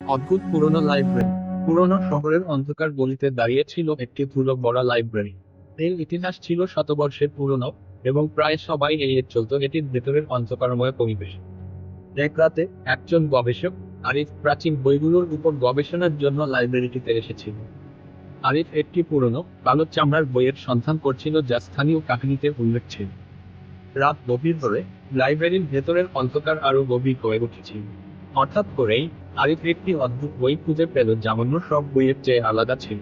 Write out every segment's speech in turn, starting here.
অদ্ভুত পুরনো লাইব্রেরি পুরনো শহরের অন্ধকার গলিতে দাঁড়িয়ে ছিল একটি ধুলো বড় লাইব্রেরি এর ইতিহাস ছিল শতবর্ষের পুরনো এবং প্রায় সবাই এড়িয়ে চলত এটির ভেতরের অন্ধকারময় পরিবেশ। এক রাতে একজন গবেষক আরিফ প্রাচীন বইগুলোর উপর গবেষণার জন্য লাইব্রেরিটিতে এসেছিল। আরিফ একটি পুরনো, কালো চামড়ার বইয়ের সন্ধান করছিল যা স্থানীয় কাহিনীতে উল্লেখ ছিল। রাত গভীর হলে লাইব্রেরির ভেতরের অন্ধকার আরও গভীর হয়ে উঠেছিল। হঠাৎ করেই আরিফ একটি অদ্ভুত বই খুঁজে পেল যা অন্য সব বইয়ের চেয়ে আলাদা ছিল।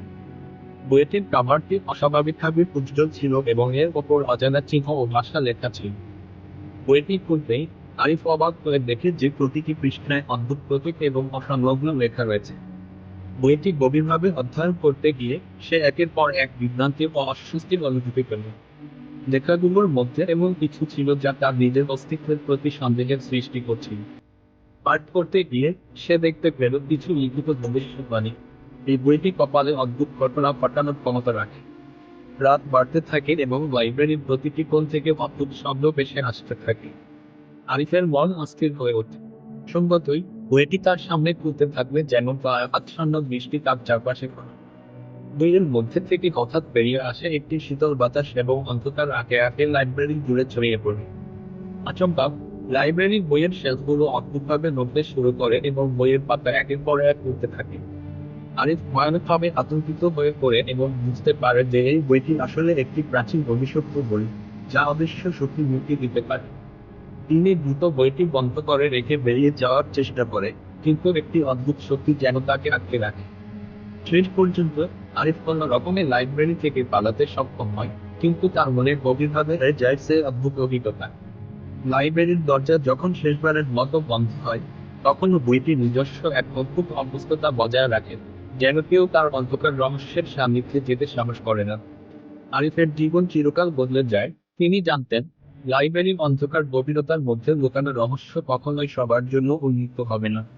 বইটির কাভারটি অস্বাভাবিকভাবে উজ্জ্বল ছিল এবং এর ওপর অজানা চিহ্ন ও ভাষা লেখা ছিল। বইটি খুলতেই আরিফ অবাক হয়ে দেখে যে প্রতিটি পৃষ্ঠায় অদ্ভুত প্রতীক এবং অসংলগ্ন লেখা রয়েছে। বইটি গভীরভাবে অধ্যয়ন করতে গিয়ে সে একের পর এক বিভ্রান্তি ও অস্বস্তির অনুভূতি পেল। লেখাগুলোর মধ্যে এমন কিছু ছিল যা তার নিজের অস্তিত্বের প্রতি সন্দেহের সৃষ্টি করছিল। পাঠ করতে গিয়ে সে দেখতে পেল কিছু লিখিত ভবিষ্যৎবাণী এই বইটি কপালে অদ্ভুত ঘটনা ঘটানোর ক্ষমতা রাখে। রাত বাড়তে থাকে এবং লাইব্রেরির প্রতিটি কোণ থেকে অদ্ভুত শব্দ ভেসে আসতে থাকে। আরিফের মন অস্থির হয়ে ওঠে। সঙ্গতই বইটি তার সামনে খুলতে থাকবে যেন প্রায় আচ্ছন্ন বৃষ্টি তার চারপাশে করে বইয়ের মধ্যে থেকে হঠাৎ বেরিয়ে আসে একটি শীতল বাতাস এবং অন্ধকার আগে আগে লাইব্রেরি জুড়ে ছড়িয়ে পড়ে। আচমকা লাইব্রেরির বইয়ের শেলফগুলো অদ্ভুতভাবে নড়তে শুরু করে এবং বইয়ের পাতা একের পর এক উঠতে থাকে। আরিফ ভয়ানকভাবে আতঙ্কিত হয়ে পড়ে এবং বুঝতে পারে যে এই বইটি আসলে একটি প্রাচীন ভবিষ্যৎ বই, যা অদৃশ্য শক্তি মুক্তি দিতে পারে। তিনি দ্রুত বইটি বন্ধ করে রেখে বেরিয়ে যাওয়ার চেষ্টা করে, কিন্তু একটি অদ্ভুত শক্তি যেন তাকে আটকে রাখে। শেষ পর্যন্ত আরিফ কোনো রকমের লাইব্রেরি থেকে পালাতে সক্ষম হয়, কিন্তু তার মনে গভীরভাবে যায় সে অদ্ভুত অভিজ্ঞতা। লাইব্রেরির দরজা যখন শেষবারের মতো বন্ধ হয় তখনও বইটি নিজস্ব এক অদ্ভুত অভ্যস্ততা বজায় রাখে, যেন কেউ তার অন্ধকার রহস্যের সান্নিধ্যে যেতে সাহস করে না। আরিফের জীবন চিরকাল বদলে যায়। তিনি জানতেন, লাইব্রেরির অন্ধকার গভীরতার মধ্যে লুকানো রহস্য কখনোই সবার জন্য উন্মুক্ত হবে না।